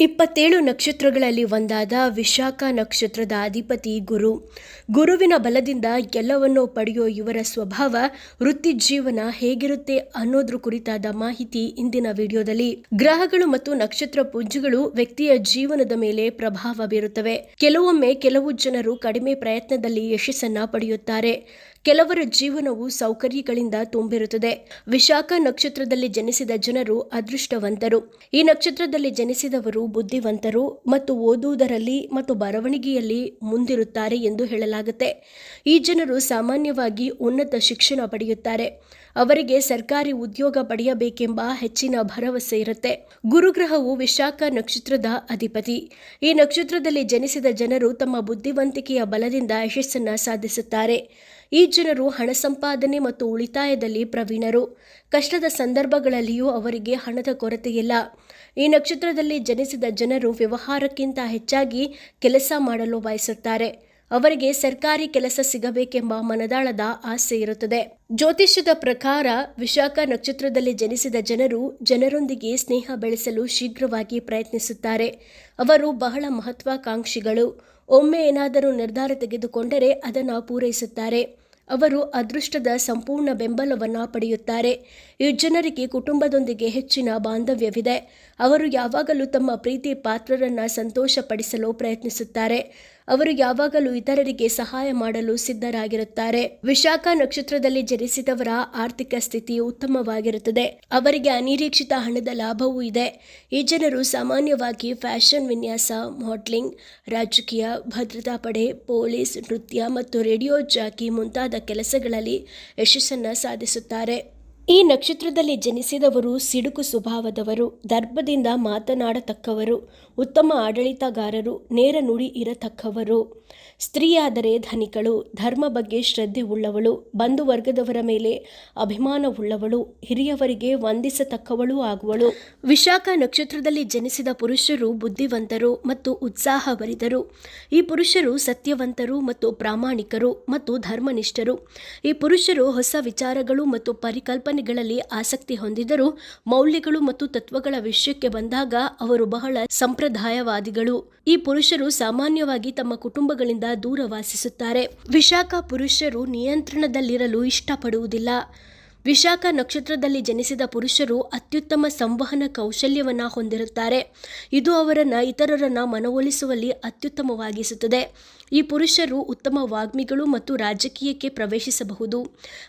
ಇಪ್ಪತ್ತೇಳು ನಕ್ಷತ್ರಗಳಲ್ಲಿ ಒಂದಾದ ವಿಶಾಖ ನಕ್ಷತ್ರದ ಅಧಿಪತಿ ಗುರು. ಗುರುವಿನ ಬಲದಿಂದ ಎಲ್ಲವನ್ನೂ ಪಡೆಯೋ ಇವರ ಸ್ವಭಾವ, ವೃತ್ತಿ ಜೀವನ ಹೇಗಿರುತ್ತೆ ಅನ್ನೋದ್ರ ಕುರಿತಾದ ಮಾಹಿತಿ ಇಂದಿನ ವಿಡಿಯೋದಲ್ಲಿ. ಗ್ರಹಗಳು ಮತ್ತು ನಕ್ಷತ್ರ ಪುಂಜಗಳು ವ್ಯಕ್ತಿಯ ಜೀವನದ ಮೇಲೆ ಪ್ರಭಾವ ಬೀರುತ್ತವೆ. ಕೆಲವೊಮ್ಮೆ ಕೆಲವು ಜನರು ಕಡಿಮೆ ಪ್ರಯತ್ನದಲ್ಲಿ ಯಶಸ್ಸನ್ನ ಪಡೆಯುತ್ತಾರೆ. ಕೆಲವರ ಜೀವನವು ಸೌಕರ್ಯಗಳಿಂದ ತುಂಬಿರುತ್ತದೆ. ವಿಶಾಖ ನಕ್ಷತ್ರದಲ್ಲಿ ಜನಿಸಿದ ಜನರು ಅದೃಷ್ಟವಂತರು. ಈ ನಕ್ಷತ್ರದಲ್ಲಿ ಜನಿಸಿದವರು ಬುದ್ಧಿವಂತರು ಮತ್ತು ಓದುವುದರಲ್ಲಿ ಮತ್ತು ಬರವಣಿಗೆಯಲ್ಲಿ ಮುಂದಿರುತ್ತಾರೆ ಎಂದು ಹೇಳಲಾಗುತ್ತೆ. ಈ ಜನರು ಸಾಮಾನ್ಯವಾಗಿ ಉನ್ನತ ಶಿಕ್ಷಣ ಪಡೆಯುತ್ತಾರೆ. ಅವರಿಗೆ ಸರ್ಕಾರಿ ಉದ್ಯೋಗ ಪಡೆಯಬೇಕೆಂಬ ಹೆಚ್ಚಿನ ಭರವಸೆ ಇರುತ್ತೆ. ಗುರುಗ್ರಹವು ವಿಶಾಖ ನಕ್ಷತ್ರದ ಅಧಿಪತಿ. ಈ ನಕ್ಷತ್ರದಲ್ಲಿ ಜನಿಸಿದ ಜನರು ತಮ್ಮ ಬುದ್ಧಿವಂತಿಕೆಯ ಬಲದಿಂದ ಯಶಸ್ಸನ್ನು ಸಾಧಿಸುತ್ತಾರೆ. ಈ ಜನರು ಹಣ ಸಂಪಾದನೆ ಮತ್ತು ಉಳಿತಾಯದಲ್ಲಿ ಪ್ರವೀಣರು. ಕಷ್ಟದ ಸಂದರ್ಭಗಳಲ್ಲಿಯೂ ಅವರಿಗೆ ಹಣದ ಕೊರತೆಯಿಲ್ಲ. ಈ ನಕ್ಷತ್ರದಲ್ಲಿ ಜನಿಸಿದ ಜನರು ವ್ಯವಹಾರಕ್ಕಿಂತ ಹೆಚ್ಚಾಗಿ ಕೆಲಸ ಮಾಡಲು ಬಯಸುತ್ತಾರೆ. ಅವರಿಗೆ ಸರ್ಕಾರಿ ಕೆಲಸ ಸಿಗಬೇಕೆಂಬ ಮನದಾಳದ ಆಸೆ ಇರುತ್ತದೆ. ಜ್ಯೋತಿಷ್ಯದ ಪ್ರಕಾರ ವಿಶಾಖ ನಕ್ಷತ್ರದಲ್ಲಿ ಜನಿಸಿದ ಜನರು ಜನರೊಂದಿಗೆ ಸ್ನೇಹ ಬೆಳೆಸಲು ಶೀಘ್ರವಾಗಿ ಪ್ರಯತ್ನಿಸುತ್ತಾರೆ. ಅವರು ಬಹಳ ಮಹತ್ವಾಕಾಂಕ್ಷಿಗಳು. ಒಮ್ಮೆ ಏನಾದರೂ ನಿರ್ಧಾರ ತೆಗೆದುಕೊಂಡರೆ ಅದನ್ನು ಪೂರೈಸುತ್ತಾರೆ. ಅವರು ಅದೃಷ್ಟದ ಸಂಪೂರ್ಣ ಬೆಂಬಲವನ್ನು ಪಡೆಯುತ್ತಾರೆ. ಈ ಜನರಿಗೆ ಕುಟುಂಬದೊಂದಿಗೆ ಹೆಚ್ಚಿನ ಬಾಂಧವ್ಯವಿದೆ. ಅವರು ಯಾವಾಗಲೂ ತಮ್ಮ ಪ್ರೀತಿ ಪಾತ್ರರನ್ನು ಸಂತೋಷಪಡಿಸಲು ಪ್ರಯತ್ನಿಸುತ್ತಾರೆ. ಅವರು ಯಾವಾಗಲೂ ಇತರರಿಗೆ ಸಹಾಯ ಮಾಡಲು ಸಿದ್ಧರಾಗಿರುತ್ತಾರೆ. ವಿಶಾಖ ನಕ್ಷತ್ರದಲ್ಲಿ ಜನಿಸಿದವರ ಆರ್ಥಿಕ ಸ್ಥಿತಿ ಉತ್ತಮವಾಗಿರುತ್ತದೆ. ಅವರಿಗೆ ಅನಿರೀಕ್ಷಿತ ಹಣದ ಲಾಭವೂ ಇದೆ. ಈ ಜನರು ಸಾಮಾನ್ಯವಾಗಿ ಫ್ಯಾಷನ್ ವಿನ್ಯಾಸ, ಮಾಡೆಲಿಂಗ್, ರಾಜಕೀಯ, ಭದ್ರತಾ ಪಡೆ, ಪೊಲೀಸ್, ನೃತ್ಯ ಮತ್ತು ರೇಡಿಯೋ ಜಾಕಿ ಮುಂತಾದ ಕೆಲಸಗಳಲ್ಲಿ ಯಶಸ್ಸನ್ನು ಸಾಧಿಸುತ್ತಾರೆ. ಈ ನಕ್ಷತ್ರದಲ್ಲಿ ಜನಿಸಿದವರು ಸಿಡುಕು ಸ್ವಭಾವದವರು, ದರ್ಭದಿಂದ ಮಾತನಾಡತಕ್ಕವರು ಉತ್ತಮ ಆಡಳಿತಗಾರರು ನೇರ ನುಡಿ ಇರತಕ್ಕವರು. ಸ್ತ್ರೀಯಾದರೆ ಧನಿಕಳು, ಧರ್ಮ ಬಗ್ಗೆ ಶ್ರದ್ಧೆ ಉಳ್ಳವಳು ಬಂಧು ವರ್ಗದವರ ಮೇಲೆ ಅಭಿಮಾನವುಳ್ಳವಳು ಹಿರಿಯವರಿಗೆ ವಂದಿಸತಕ್ಕವಳು ಆಗುವಳು. ವಿಶಾಖ ನಕ್ಷತ್ರದಲ್ಲಿ ಜನಿಸಿದ ಪುರುಷರು ಬುದ್ಧಿವಂತರು ಮತ್ತು ಉತ್ಸಾಹಭರಿತರು. ಈ ಪುರುಷರು ಸತ್ಯವಂತರು ಮತ್ತು ಪ್ರಾಮಾಣಿಕರು ಮತ್ತು ಧರ್ಮನಿಷ್ಠರು. ಈ ಪುರುಷರು ಹೊಸ ವಿಚಾರಗಳು ಮತ್ತು ಪರಿಕಲ್ಪನೆಗಳಲ್ಲಿ ಆಸಕ್ತಿ ಹೊಂದಿದರೂ, ಮೌಲ್ಯಗಳು ಮತ್ತು ತತ್ವಗಳ ವಿಷಯಕ್ಕೆ ಬಂದಾಗ ಅವರು ಬಹಳ ಸಂಪ್ರದಾಯವಾದಿಗಳು. ಈ ಪುರುಷರು ಸಾಮಾನ್ಯವಾಗಿ ತಮ್ಮ ಕುಟುಂಬಗಳಿಂದ ದೂರ ವಾಸಿಸುತ್ತಾರೆ. ವಿಶಾಖ ಪುರುಷರು ನಿಯಂತ್ರಣದಲ್ಲಿರಲು ಇಷ್ಟಪಡುವುದಿಲ್ಲ. ವಿಶಾಖ ನಕ್ಷತ್ರದಲ್ಲಿ ಜನಿಸಿದ ಪುರುಷರು ಅತ್ಯುತ್ತಮ ಸಂವಹನ ಕೌಶಲ್ಯವನ್ನು ಹೊಂದಿರುತ್ತಾರೆ. ಇದು ಅವರನ್ನು ಇತರರನ್ನು ಮನವೊಲಿಸುವಲ್ಲಿ ಅತ್ಯುತ್ತಮವಾಗಿಸುತ್ತದೆ. ಈ ಪುರುಷರು ಉತ್ತಮ ವಾಗ್ಮಿಗಳು ಮತ್ತು ರಾಜಕೀಯಕ್ಕೆ ಪ್ರವೇಶಿಸಬಹುದು.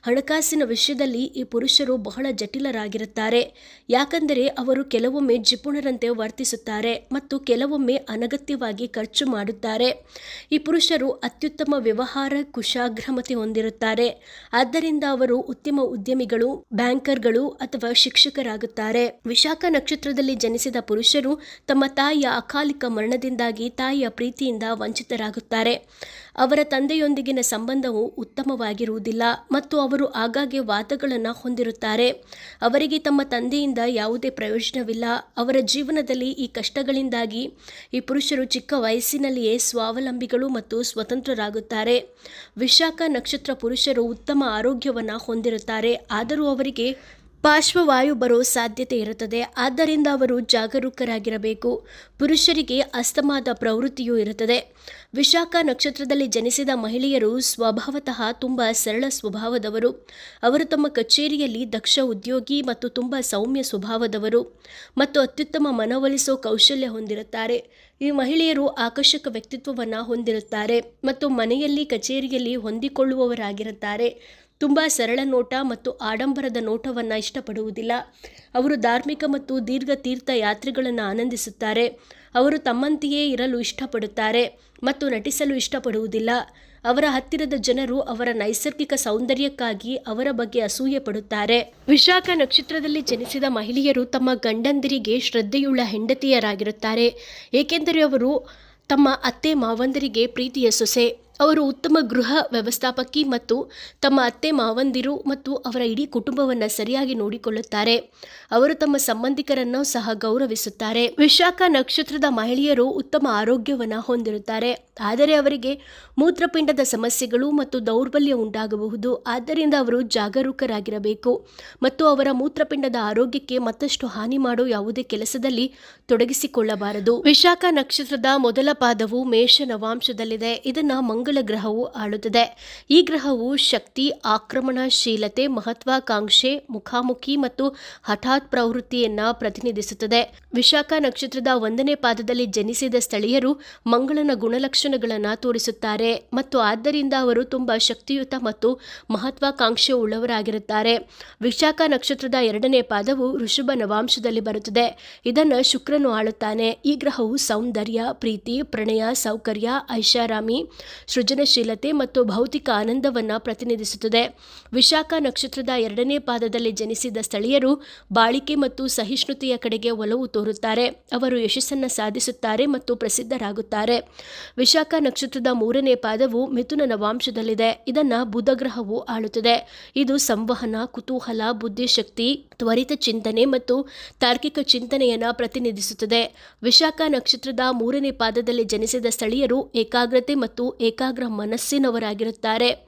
ಹಣಕಾಸಿನ ವಿಷಯದಲ್ಲಿ ಈ ಪುರುಷರು ಬಹಳ ಜಟಿಲರಾಗಿರುತ್ತಾರೆ. ಯಾಕಂದರೆ ಅವರು ಕೆಲವೊಮ್ಮೆ ಜಿಪುಣರಂತೆ ವರ್ತಿಸುತ್ತಾರೆ ಮತ್ತು ಕೆಲವೊಮ್ಮೆ ಅನಗತ್ಯವಾಗಿ ಖರ್ಚು ಮಾಡುತ್ತಾರೆ. ಈ ಪುರುಷರು ಅತ್ಯುತ್ತಮ ವ್ಯವಹಾರ, ಕುಶಾಗ್ರಮತೆ ಹೊಂದಿರುತ್ತಾರೆ. ಆದ್ದರಿಂದ ಅವರು ಉತ್ತಮ ಉದ್ಯಮಿಗಳು, ಬ್ಯಾಂಕರ್ಗಳು ಅಥವಾ ಶಿಕ್ಷಕರಾಗುತ್ತಾರೆ. ವಿಶಾಖ ನಕ್ಷತ್ರದಲ್ಲಿ ಜನಿಸಿದ ಪುರುಷರು ತಮ್ಮ ತಾಯಿಯ ಅಕಾಲಿಕ ಮರಣದಿಂದಾಗಿ ತಾಯಿಯ ಪ್ರೀತಿಯಿಂದ ವಂಚಿತರಾಗುತ್ತಾರೆ. ಅವರ ತಂದೆಯೊಂದಿಗಿನ ಸಂಬಂಧವು ಉತ್ತಮವಾಗಿರುವುದಿಲ್ಲ ಮತ್ತು ಅವರು ಆಗಾಗ್ಗೆ ವಾದಗಳನ್ನು ಹೊಂದಿರುತ್ತಾರೆ. ಅವರಿಗೆ ತಮ್ಮ ತಂದೆಯಿಂದ ಯಾವುದೇ ಪ್ರಯೋಜನವಿಲ್ಲ. ಅವರ ಜೀವನದಲ್ಲಿ ಈ ಕಷ್ಟಗಳಿಂದಾಗಿ ಈ ಪುರುಷರು ಚಿಕ್ಕ ವಯಸ್ಸಿನಲ್ಲಿಯೇ ಸ್ವಾವಲಂಬಿಗಳು ಮತ್ತು ಸ್ವತಂತ್ರರಾಗುತ್ತಾರೆ. ವಿಶಾಖ ನಕ್ಷತ್ರ ಪುರುಷರು ಉತ್ತಮ ಆರೋಗ್ಯವನ್ನು ಹೊಂದಿರುತ್ತಾರೆ. ಆದರೂ ಅವರಿಗೆ ಪಾರ್ಶ್ವವಾಯು ಬರೋ ಸಾಧ್ಯತೆ ಇರುತ್ತದೆ. ಆದ್ದರಿಂದ ಅವರು ಜಾಗರೂಕರಾಗಿರಬೇಕು. ಪುರುಷರಿಗೆ ಅಸ್ತಮಾದ ಪ್ರವೃತ್ತಿಯೂ ಇರುತ್ತದೆ. ವಿಶಾಖ ನಕ್ಷತ್ರದಲ್ಲಿ ಜನಿಸಿದ ಮಹಿಳೆಯರು ಸ್ವಭಾವತಃ ತುಂಬ ಸರಳ ಸ್ವಭಾವದವರು. ಅವರು ತಮ್ಮ ಕಚೇರಿಯಲ್ಲಿ ದಕ್ಷ ಉದ್ಯೋಗಿ ಮತ್ತು ತುಂಬ ಸೌಮ್ಯ ಸ್ವಭಾವದವರು ಮತ್ತು ಅತ್ಯುತ್ತಮ ಮನವೊಲಿಸೋ ಕೌಶಲ್ಯ ಹೊಂದಿರುತ್ತಾರೆ. ಈ ಮಹಿಳೆಯರು ಆಕರ್ಷಕ ವ್ಯಕ್ತಿತ್ವವನ್ನು ಹೊಂದಿರುತ್ತಾರೆ ಮತ್ತು ಮನೆಯಲ್ಲಿ, ಕಚೇರಿಯಲ್ಲಿ ಹೊಂದಿಕೊಳ್ಳುವವರಾಗಿರುತ್ತಾರೆ. ತುಂಬ ಸರಳ ನೋಟ ಮತ್ತು ಆಡಂಬರದ ನೋಟವನ್ನು ಇಷ್ಟಪಡುವುದಿಲ್ಲ. ಅವರು ಧಾರ್ಮಿಕ ಮತ್ತು ದೀರ್ಘ ತೀರ್ಥ ಯಾತ್ರೆಗಳನ್ನು ಆನಂದಿಸುತ್ತಾರೆ. ಅವರು ತಮ್ಮಂತೆಯೇ ಇರಲು ಇಷ್ಟಪಡುತ್ತಾರೆ ಮತ್ತು ನಟಿಸಲು ಇಷ್ಟಪಡುವುದಿಲ್ಲ. ಅವರ ಹತ್ತಿರದ ಜನರು ಅವರ ನೈಸರ್ಗಿಕ ಸೌಂದರ್ಯಕ್ಕಾಗಿ ಅವರ ಬಗ್ಗೆ ಅಸೂಯೆ ಪಡುತ್ತಾರೆ. ವಿಶಾಖ ನಕ್ಷತ್ರದಲ್ಲಿ ಜನಿಸಿದ ಮಹಿಳೆಯರು ತಮ್ಮ ಗಂಡಂದಿರಿಗೆ ಶ್ರದ್ಧೆಯುಳ್ಳ ಹೆಂಡತಿಯರಾಗಿರುತ್ತಾರೆ. ಏಕೆಂದರೆ ಅವರು ತಮ್ಮ ಅತ್ತೆ ಮಾವಂದರಿಗೆ ಪ್ರೀತಿಯ ಸೊಸೆ. ಅವರು ಉತ್ತಮ ಗೃಹ ವ್ಯವಸ್ಥಾಪಕಿ ಮತ್ತು ತಮ್ಮ ಅತ್ತೆ ಮಾವಂದಿರು ಮತ್ತು ಅವರ ಇಡೀ ಕುಟುಂಬವನ್ನು ಸರಿಯಾಗಿ ನೋಡಿಕೊಳ್ಳುತ್ತಾರೆ. ಅವರು ತಮ್ಮ ಸಂಬಂಧಿಕರನ್ನು ಸಹ ಗೌರವಿಸುತ್ತಾರೆ. ವಿಶಾಖ ನಕ್ಷತ್ರದ ಮಹಿಳೆಯರು ಉತ್ತಮ ಆರೋಗ್ಯವನ್ನು ಹೊಂದಿರುತ್ತಾರೆ. ಆದರೆ ಅವರಿಗೆ ಮೂತ್ರಪಿಂಡದ ಸಮಸ್ಯೆಗಳು ಮತ್ತು ದೌರ್ಬಲ್ಯ ಉಂಟಾಗಬಹುದು. ಆದ್ದರಿಂದ ಅವರು ಜಾಗರೂಕರಾಗಿರಬೇಕು ಮತ್ತು ಅವರ ಮೂತ್ರಪಿಂಡದ ಆರೋಗ್ಯಕ್ಕೆ ಮತ್ತಷ್ಟು ಹಾನಿ ಮಾಡೋ ಯಾವುದೇ ಕೆಲಸದಲ್ಲಿ ತೊಡಗಿಸಿಕೊಳ್ಳಬಾರದು. ವಿಶಾಖ ನಕ್ಷತ್ರದ ಮೊದಲ ಪಾದವು ಮೇಷ ನವಾಂಶದಲ್ಲಿದೆ. ಇದನ್ನ ಮಂಗಳ ಗ್ರಹವು ಆಳುತ್ತದೆ. ಈ ಗ್ರಹವು ಶಕ್ತಿ, ಆಕ್ರಮಣಶೀಲತೆ, ಮಹತ್ವಾಕಾಂಕ್ಷೆ, ಮುಖಾಮುಖಿ ಮತ್ತು ಹಠಾತ್ ಪ್ರವೃತ್ತಿಯನ್ನ ಪ್ರತಿನಿಧಿಸುತ್ತದೆ. ವಿಶಾಖ ನಕ್ಷತ್ರದ ಒಂದನೇ ಪಾದದಲ್ಲಿ ಜನಿಸಿದ ಸ್ಥಳೀಯರು ಮಂಗಳನ ಗುಣಲಕ್ಷಣಗಳನ್ನು ತೋರಿಸುತ್ತಾರೆ ಮತ್ತು ಆದ್ದರಿಂದ ಅವರು ತುಂಬಾ ಶಕ್ತಿಯುತ ಮತ್ತು ಮಹತ್ವಾಕಾಂಕ್ಷೆ ಉಳ್ಳವರಾಗಿರುತ್ತಾರೆ. ವಿಶಾಖ ನಕ್ಷತ್ರದ ಎರಡನೇ ಪಾದವು ಋಷಭ ನವಾಂಶದಲ್ಲಿ ಬರುತ್ತದೆ. ಇದನ್ನು ಶುಕ್ರನು ಆಳುತ್ತಾನೆ. ಈ ಗ್ರಹವು ಸೌಂದರ್ಯ, ಪ್ರೀತಿ, ಪ್ರಣಯ, ಸೌಕರ್ಯ, ಐಷಾರಾಮಿ ಸೃಜನಶೀಲತೆ ಮತ್ತು ಭೌತಿಕ ಆನಂದವನ್ನು ಪ್ರತಿನಿಧಿಸುತ್ತದೆ. ವಿಶಾಖ ನಕ್ಷತ್ರದ ಎರಡನೇ ಪಾದದಲ್ಲಿ ಜನಿಸಿದ ಸ್ಥಳೀಯರು ಬಾಳಿಕೆ ಮತ್ತು ಸಹಿಷ್ಣುತೆಯ ಕಡೆಗೆ ಒಲವು ತೋರುತ್ತಾರೆ. ಅವರು ಯಶಸ್ಸನ್ನು ಸಾಧಿಸುತ್ತಾರೆ ಮತ್ತು ಪ್ರಸಿದ್ಧರಾಗುತ್ತಾರೆ. ವಿಶಾಖ ನಕ್ಷತ್ರದ ಮೂರನೇ ಪಾದವು ಮಿಥುನ ನವಾಂಶದಲ್ಲಿದೆ. ಇದನ್ನು ಬುಧಗ್ರಹವು ಆಳುತ್ತದೆ. ಇದು ಸಂವಹನ, ಕುತೂಹಲ, ಬುದ್ಧಿಶಕ್ತಿ, ತ್ವರಿತ ಚಿಂತನೆ ಮತ್ತು ತಾರ್ಕಿಕ ಚಿಂತನೆಯನ್ನು ಪ್ರತಿನಿಧಿಸುತ್ತದೆ. ವಿಶಾಖ ನಕ್ಷತ್ರದ ಮೂರನೇ ಪಾದದಲ್ಲಿ ಜನಿಸಿದ ಸ್ಥಳೀಯರು ಏಕಾಗ್ರತೆ ಮತ್ತು ಏಕಾಗ್ರ ಮನಸ್ಸಿನವರಾಗಿರುತ್ತಾರೆ.